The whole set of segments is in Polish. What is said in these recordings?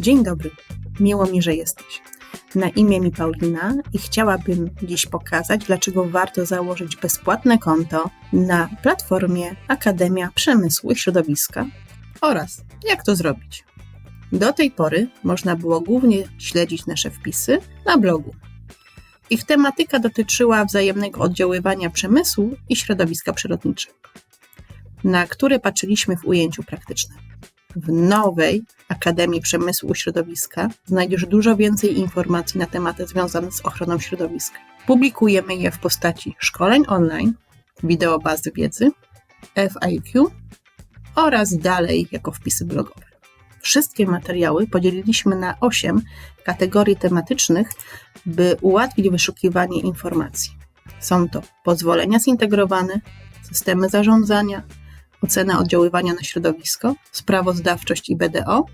Dzień dobry, miło mi, że jesteś. Na imię mi Paulina i chciałabym dziś pokazać, dlaczego warto założyć bezpłatne konto na platformie Akademia Przemysłu i Środowiska oraz jak to zrobić. Do tej pory można było głównie śledzić nasze wpisy na blogu. Ich tematyka dotyczyła wzajemnego oddziaływania przemysłu i środowiska przyrodniczego, na które patrzyliśmy w ujęciu praktycznym. W nowej Akademii Przemysłu Środowiska znajdziesz dużo więcej informacji na tematy związane z ochroną środowiska. Publikujemy je w postaci szkoleń online, wideo bazy wiedzy, FIQ oraz dalej jako wpisy blogowe. Wszystkie materiały podzieliliśmy na 8 kategorii tematycznych, by ułatwić wyszukiwanie informacji. Są to pozwolenia zintegrowane, systemy zarządzania, ocena oddziaływania na środowisko, sprawozdawczość i BDO,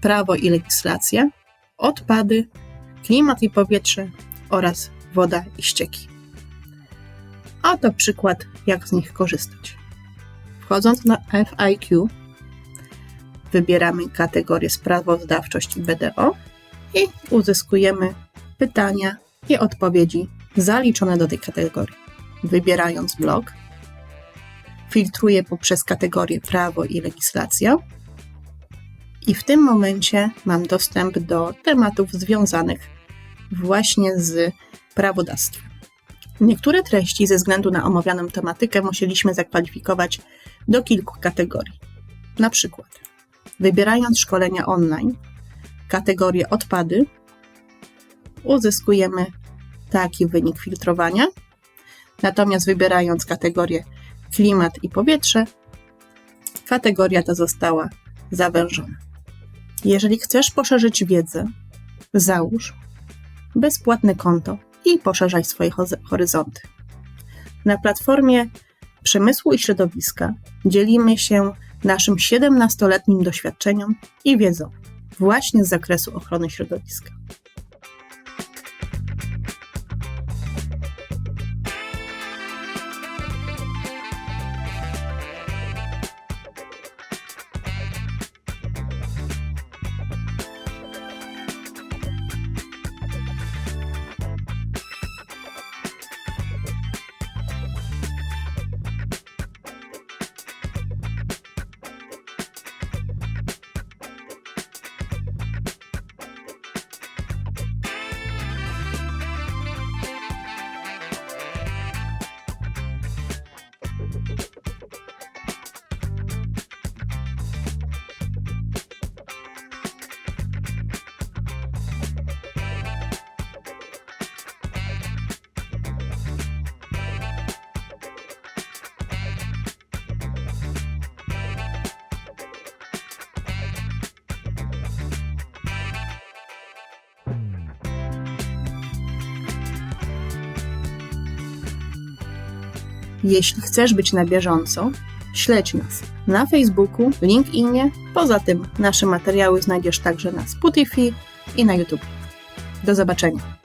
prawo i legislacja, odpady, klimat i powietrze oraz woda i ścieki. Oto przykład, jak z nich korzystać. Wchodząc na FIQ, wybieramy kategorię sprawozdawczość i BDO i uzyskujemy pytania i odpowiedzi zaliczone do tej kategorii. Wybierając blok, filtruję poprzez kategorię prawo i legislacja. I w tym momencie mam dostęp do tematów związanych właśnie z prawodawstwem. Niektóre treści ze względu na omawianą tematykę musieliśmy zakwalifikować do kilku kategorii. Na przykład, wybierając szkolenia online, kategorię odpady, uzyskujemy taki wynik filtrowania. Natomiast wybierając kategorię klimat i powietrze, kategoria ta została zawężona. Jeżeli chcesz poszerzyć wiedzę, załóż bezpłatne konto i poszerzaj swoje horyzonty. Na platformie Przemysłu i Środowiska dzielimy się naszym 17-letnim doświadczeniem i wiedzą właśnie z zakresu ochrony środowiska. Jeśli chcesz być na bieżąco, śledź nas na Facebooku, LinkedInie. Poza tym nasze materiały znajdziesz także na Spotify i na YouTube. Do zobaczenia.